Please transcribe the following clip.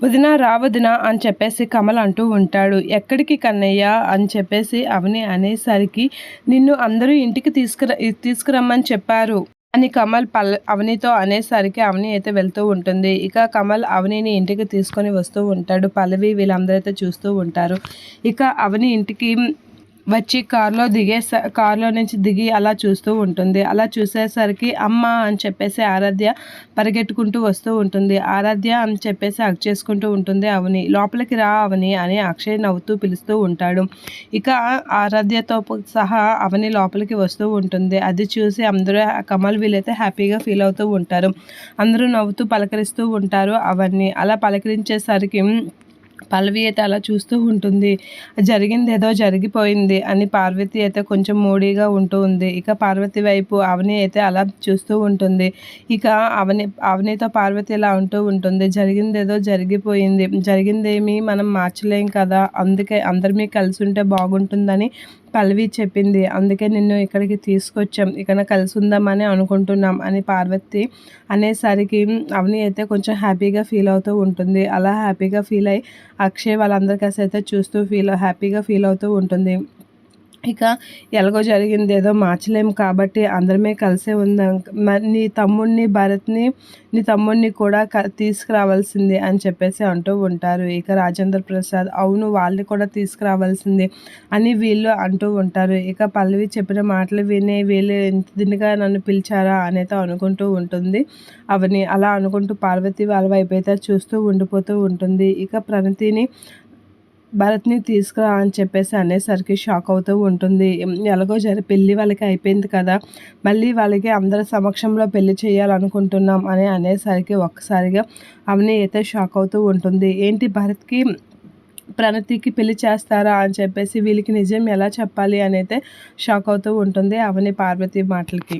వదిన రా వదిన అని చెప్పేసి కమల్ అంటూ ఉంటాడు. ఎక్కడికి కన్నయ్య అని చెప్పేసి అవని అనేసరికి నిన్ను అందరూ ఇంటికి తీసుకురా తీసుకురమ్మని చెప్పారు అని కమల్ పల్ అవనితో అనేసరికి అవని అయితే వెళ్తూ ఉంటుంది. ఇక కమల్ అవనిని ఇంటికి తీసుకొని వస్తూ ఉంటాడు. పల్లవి వీళ్ళందరూ అయితే చూస్తూ ఉంటారు. ఇక అవని ఇంటికి వచ్చి కారులో దిగే కారులో నుంచి దిగి అలా చూస్తూ ఉంటుంది. అలా చూసేసరికి అమ్మ అని చెప్పేసి ఆరాధ్య పరిగెట్టుకుంటూ వస్తూ ఉంటుంది. ఆరాధ్య అని చెప్పేసి హక్ చేసుకుంటూ ఉంటుంది అవని. లోపలికి రా అవని అని అక్షయ్ నవ్వుతూ పిలుస్తూ ఉంటాడు. ఇక ఆరాధ్యతో సహా అవని లోపలికి వస్తూ ఉంటుంది. అది చూసి అందరూ కమల్ వీలైతే హ్యాపీగా ఫీల్ అవుతూ ఉంటారు. అందరూ నవ్వుతూ పలకరిస్తూ ఉంటారు అవన్నీ అలా పలకరించేసరికి పల్లవి అయితే అలా చూస్తూ ఉంటుంది. జరిగింది ఏదో జరిగిపోయింది అని పార్వతి అయితే కొంచెం మూడీగా ఉంటూ ఉంది. ఇక పార్వతి వైపు అవని అయితే అలా చూస్తూ ఉంటుంది. ఇక అవని అవనితో పార్వతి ఇలా ఉంటూ ఉంటుంది. జరిగింది ఏదో జరిగిపోయింది. జరిగిందేమి మనం మార్చలేం కదా. అందుకే అందరి కలిసి ఉంటే బాగుంటుందని పల్లవి చెప్పింది. అందుకే నిన్ను ఇక్కడికి తీసుకొచ్చాం. ఇక్కడ కలిసి ఉందామని అనుకుంటున్నాం అని పార్వతి అనేసరికి అవని అయితే కొంచెం హ్యాపీగా ఫీల్ అవుతూ ఉంటుంది. అలా హ్యాపీగా ఫీల్ అయ్యి అక్షయ్ వాళ్ళందరికీ అయితే చూస్తూ ఫీల్ హ్యాపీగా ఫీల్ అవుతూ ఉంటుంది. ఇక ఎలాగో జరిగింది ఏదో మార్చలేము కాబట్టి అందరమే కలిసే ఉందాం. నీ తమ్ముడిని భరత్ని నీ తమ్ముడిని కూడా క తీసుకురావాల్సింది అని చెప్పేసి అంటూ ఉంటారు. ఇక రాజేంద్ర ప్రసాద్ అవును వాళ్ళని కూడా తీసుకురావాల్సింది అని వీళ్ళు అంటూ ఉంటారు. ఇక పల్లవి చెప్పిన మాటలు విని వీళ్ళు ఎంత దినిగా నన్ను పిలిచారా అనేది అనుకుంటూ ఉంటుంది. అవని అలా అనుకుంటూ పార్వతి వాళ్ళ వైపు అయితే చూస్తూ ఉండిపోతూ ఉంటుంది. ఇక ప్రణతిని భరత్ని తీసుకురా అని చెప్పేసి అనేసరికి షాక్ అవుతూ ఉంటుంది. ఎలాగో జరి పెళ్ళి వాళ్ళకి అయిపోయింది కదా మళ్ళీ వాళ్ళకి అందరి సమక్షంలో పెళ్ళి చేయాలనుకుంటున్నాం అని అనేసరికి ఒక్కసారిగా అవని అయితే షాక్ అవుతూ ఉంటుంది. ఏంటి భరత్కి ప్రణతికి పెళ్ళి చేస్తారా అని చెప్పేసి వీళ్ళకి నిజం ఎలా చెప్పాలి అని అయితే షాక్ అవుతూ ఉంటుంది అవని పార్వతి మాటలకి.